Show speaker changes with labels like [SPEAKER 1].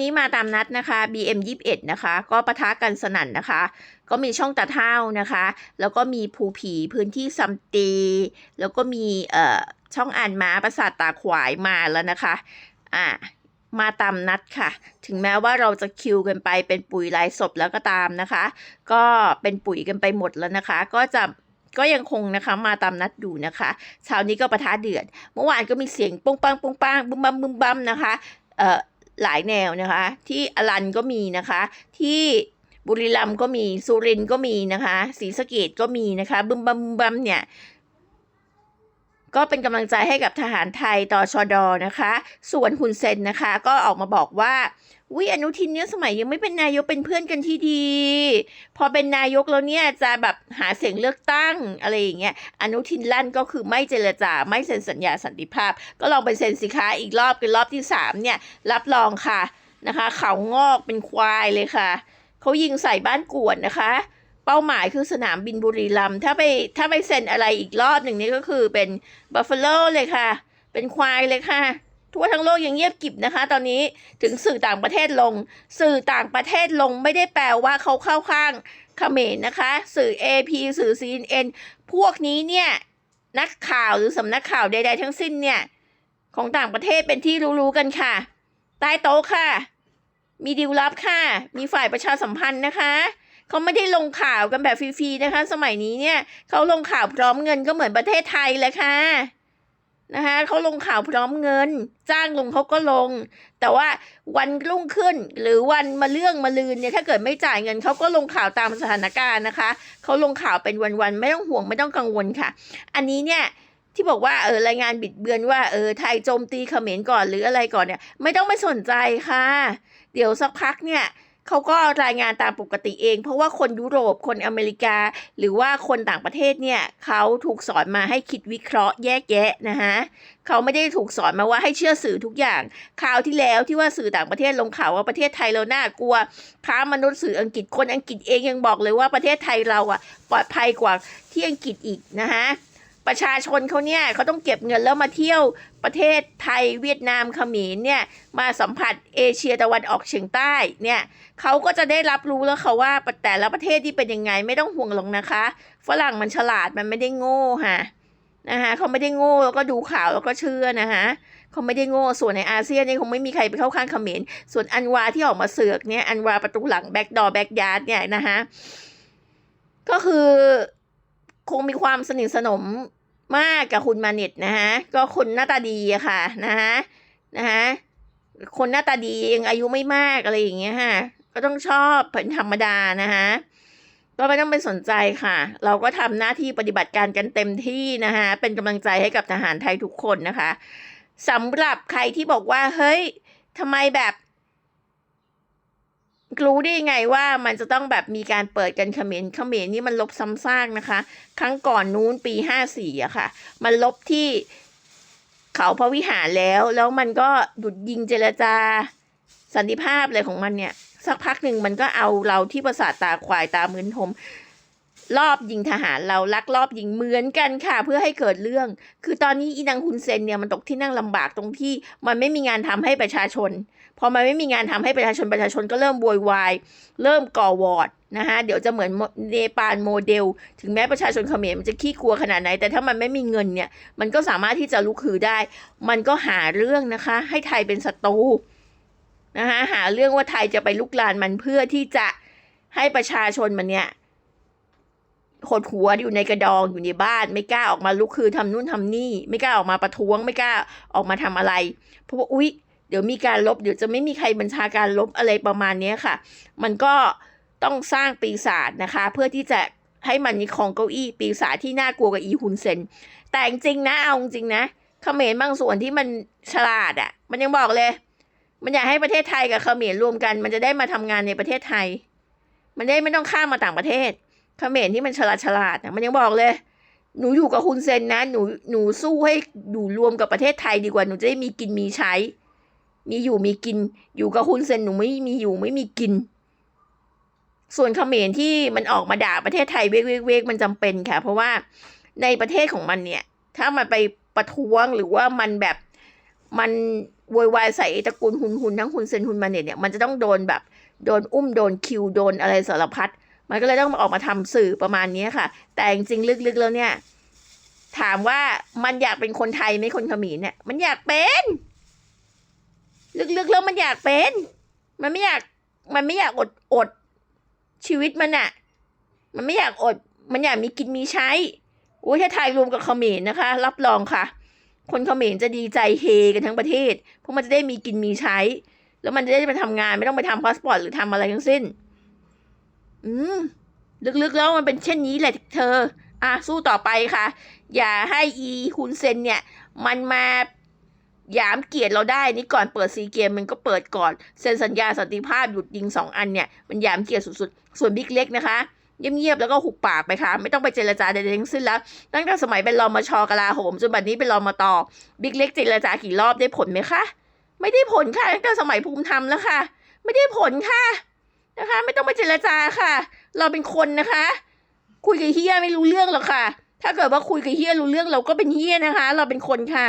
[SPEAKER 1] นี้มาตามนัดนะคะ BM 21นะคะ ก็ปะทะกันสนั่นนะคะ ก็มีช่องตาเท่านะคะ แล้วก็มีภูผีพื้นที่ซัมตี แล้วก็มีเอ่อช่องอ่านม้าประสาทตาขวายมาแล้วนะคะ อ่ามาตามนัดค่ะ ถึงแม้ว่าเราจะคิวกันไปเป็นปุ๋ยลายศพแล้วก็ตามนะคะ ก็เป็นปุ๋ยกันไปหมดแล้วนะคะ ก็จะก็ยังคงนะคะมาตามนัดอยู่นะคะเช้านี้ก็ประทะเดือด เมื่อวานก็มีเสียงปุ้งปังปุ้งปังบึมบัมบึมบัมนะคะ เอ่อ หลายแนวนะคะ ที่อลันก็มีนะคะ ที่บุรีรัมย์ก็มีสุรินทร์ก็มีนะคะศรีสะเกดก็มีนะคะบึมบัมบึมบัมเนี่ย ก็เป็นกำลังใจให้กับทหารไทยต่อชอดอนะคะ ส่วนฮุนเซนนะคะ ก็ออกมาบอกว่าวิอนุทินเนี่ยสมัยยังไม่เป็นนายกเป็นเพื่อนกันที่ดี พอเป็นนายกแล้วเนี่ยจะแบบหาเสียงเลือกตั้งอะไรอย่างเงี้ยอนุทินลั่นก็คือไม่เจรจาไม่เซ็นสัญญาสันติภาพ ก็ลองไปเซ็นสิคะอีกรอบเป็นรอบที่สามเนี่ย รับรองค่ะนะคะ เขางอกเป็นควายเลยค่ะเขายิงใส่บ้านกวดนะคะ เป้าหมายคือสนามบินบุรีรัมย์ถ้าไปถ้าไปเซ็นอะไรอีกรอบหนึ่งนี่ก็คือเป็นบัฟเฟาโลเลยค่ะ เป็นควายเลยค่ะ ทั่วทั้งโลกยังเงียบกิบนะคะ ตอนนี้ถึงสื่อต่างประเทศลง สื่อต่างประเทศลงไม่ได้แปลว่าเขาเข้าข้างเขมรนะคะ สื่อ AP สื่อ CNN พวกนี้เนี่ย นักข่าวหรือสำนักข่าวใด ๆ ทั้งสิ้นเนี่ย ของต่างประเทศเป็นที่รู้ๆกันค่ะใต้โต๊ะค่ะ มีดีลลับค่ะ มีฝ่ายประชาสัมพันธ์นะคะ เขาไม่ได้ลงข่าวกันแบบฟรีๆนะคะ สมัยนี้เนี่ยเขาลงข่าวพร้อมเงินก็เหมือนประเทศไทยเลยค่ะนะคะเขาลงข่าวพร้อมเงิน จ้างลงเขาก็ลง แต่ว่าวันรุ่งขึ้นหรือวันมาเรื่องมาลืนเนี่ยถ้าเกิดไม่จ่ายเงินเขาก็ลงข่าวตามสถานการณ์นะคะเขาลงข่าวเป็นวันๆไม่ต้องห่วงไม่ต้องกังวลค่ะ อันนี้เนี่ยที่บอกว่าเออรายงานบิดเบือนว่าเออไทยโจมตีเขมรก่อนหรืออะไรก่อนเนี่ย ไม่ต้องไปสนใจค่ะ เดี๋ยวสักพักเนี่ย เขาก็รายงานตามปกติเอง เพราะว่าคนยุโรปคนอเมริกา หรือว่าคนต่างประเทศเนี่ยเขาถูกสอนมาให้คิดวิเคราะห์แยกแยะนะคะเขาไม่ได้ถูกสอนมาว่าให้เชื่อสื่อทุกอย่างคราวที่แล้วที่ว่าสื่อต่างประเทศลงข่าวว่าประเทศไทยเราน่ากลัวค้ามนุษย์สื่ออังกฤษคนอังกฤษเองยังบอกเลยว่าประเทศไทยเราอะปลอดภัยกว่าที่อังกฤษอีกนะคะ ประชาชนเขาเนี่ยเขาต้องเก็บเงินแล้วมาเที่ยวประเทศไทยเวียดนามเขมรเนี่ยมาสัมผัสเอเชียตะวันออกเฉียงใต้เนี่ยเขาก็จะได้รับรู้แล้วค่ะว่าแต่ละประเทศที่เป็นยังไงไม่ต้องห่วงหรอกนะคะ ฝรั่งมันฉลาดมันไม่ได้โง่ค่ะนะคะเขาไม่ได้โง่แล้วก็ดูข่าวแล้วก็เชื่อนะคะเขาไม่ได้โง่ส่วนในอาเซียนนี่คงไม่มีใครไปเข้าข้างเขมรส่วนอันวาที่ออกมาเสือกเนี่ยอันวาประตูหลังแบ็กดอแบ็กยาร์ดเนี่ยนะคะก็คือ คงมีความสนิทสนมมากกับคุณมาเน็ตนะคะก็คนหน้าตาดีอะค่ะนะคะนะคะคนหน้าตาดียังอายุไม่มากอะไรอย่างเงี้ยค่ะก็ต้องชอบเป็นธรรมดานะคะก็ไม่ต้องไปสนใจค่ะ เราก็ทำหน้าที่ปฏิบัติการกันเต็มที่นะคะเป็นกำลังใจให้กับทหารไทยทุกคนนะคะสำหรับใครที่บอกว่า เฮ้ยทำไมแบบ รู้ได้ยังไงว่ามันจะต้องแบบมีการเปิดกันเขมรเขมรนี่มันลบซ้ำซากนะคะ ครั้งก่อนนู้นปีห้าสี่อะค่ะ มันลบที่เขาพระวิหารแล้ว แล้วมันก็หยุดยิงเจรจาสันติภาพเลยของมันเนี่ย สักพักหนึ่งมันก็เอาเราที่ประสาทตาควายตามือนทม รอบยิงทหารเราลักลอบยิงเหมือนกันค่ะ เพื่อให้เกิดเรื่อง คือตอนนี้อีนางฮุนเซนเนี่ยมันตกที่นั่งลำบากตรงที่ มันไม่มีงานทำให้ประชาชน พอมันไม่มีงานทำให้ประชาชนประชาชนก็เริ่มโวยวายเริ่มก่อวอร์ดนะคะเดี๋ยวจะเหมือนเนปาลโมเดล ถึงแม้ประชาชนเขมรมันจะขี้กลัวขนาดไหน แต่ถ้ามันไม่มีเงินเนี่ย มันก็สามารถที่จะลุกฮือได้ มันก็หาเรื่องนะคะ ให้ไทยเป็นศัตรูนะคะหาเรื่องว่าไทยจะไปลุกลานมันเพื่อที่จะให้ประชาชนมันเนี่ย หดหัวอยู่ในกระดองอยู่ในบ้าน ไม่กล้าออกมาลุกคือทำนู่นทำนี่ ไม่กล้าออกมาประท้วง ไม่กล้าออกมาทำอะไร เพราะว่าอุ๊ย เดี๋ยวมีการลบเดี๋ยวจะไม่มีใครบัญชาการลบอะไรประมาณนี้ค่ะ มันก็ต้องสร้างปีศาจนะคะ เพื่อที่จะให้มันมีของเก้าอี้ปีศาจที่น่ากลัวกับอีฮุนเซนแต่จริงนะเอาจริงนะเขมรบางส่วนที่มันฉลาดอะ่ะ มันยังบอกเลย มันอยากให้ประเทศไทยกับเขมรรวมกัน มันจะได้มาทำงานในประเทศไทย มันได้ไม่ต้องข้ามมาต่างประเทศ เขมรที่มันฉลาดฉลาดนะมันยังบอกเลย หนูอยู่กับคุณเซนนะ หนูหนูสู้ให้อยู่รวมกับประเทศไทยดีกว่าหนูจะได้มีกินมีใช้ มีอยู่มีกิน อยู่กับคุณเซนหนูไม่มีอยู่ไม่มีกิน ส่วนเขมรที่มันออกมาด่าประเทศไทยเวกเวกเวกมันจำเป็นค่ะ เพราะว่าในประเทศของมันเนี่ย ถ้ามันไปประท้วงหรือว่ามันแบบมันโวยวายใส่ตระกูลหุนหุนทั้งหุนเซนหุนมาเน็ตเนี่ยมันจะต้องโดนแบบ โดนอุ้มโดนคิวโดนอะไรสารพัด มันก็เลยต้องออกมาทำสื่อประมาณนี้ค่ะ แต่จริงๆลึกๆแล้วเนี่ย ถามว่ามันอยากเป็นคนไทยไหมคนเขมรเนี่ย มันอยากเป็น ลึกๆแล้วมันอยากเป็น มันไม่อยาก มันไม่อยากอดอดชีวิตมันอะมันไม่อยากอด มันอยากมีกินมีใช้โอ้ยถ้าไทยรวมกับเขมรนะคะ รับรองค่ะ คนเขมรจะดีใจเฮกันทั้งประเทศ เพราะมันจะได้มีกินมีใช้ แล้วมันจะได้ไปทำงานไม่ต้องไปทำพาสปอร์ตหรือทำอะไรทั้งสิ้น อืม ลึกๆแล้วมันเป็นเช่นนี้แหละเธอ อะสู้ต่อไปค่ะ อย่าให้อีฮุนเซนเนี่ย มันมาหยามเกียรติเราได้นี่ก่อนเปิดซีเกมมันก็เปิดก่อนเซ็นสัญญาสันติภาพหยุดยิงสองอันเนี่ยมันหยามเกียรติสุดๆ ส่วนบิ๊กเล็กนะคะเงียบๆแล้วก็หุบปากไปค่ะ ไม่ต้องไปเจรจาใดๆทั้งสิ้นแล้วตั้งแต่สมัยเป็นรอมชกลาโหมจนบัดนี้เป็นรอมตอบิ๊กเล็กเจรจากี่รอบได้ผลไหมคะไม่ได้ผลค่ะตั้งแต่สมัยภูมิธรรมแล้วค่ะ ไม่ได้ผลค่ะ นะคะ ไม่ต้องไปเจรจาค่ะ เราเป็นคนนะคะ คุยกับเฮียไม่รู้เรื่องหรอกค่ะ ถ้าเกิดว่าคุยกับเฮียรู้เรื่องเราก็เป็นเฮียนะคะ เราเป็นคนค่ะ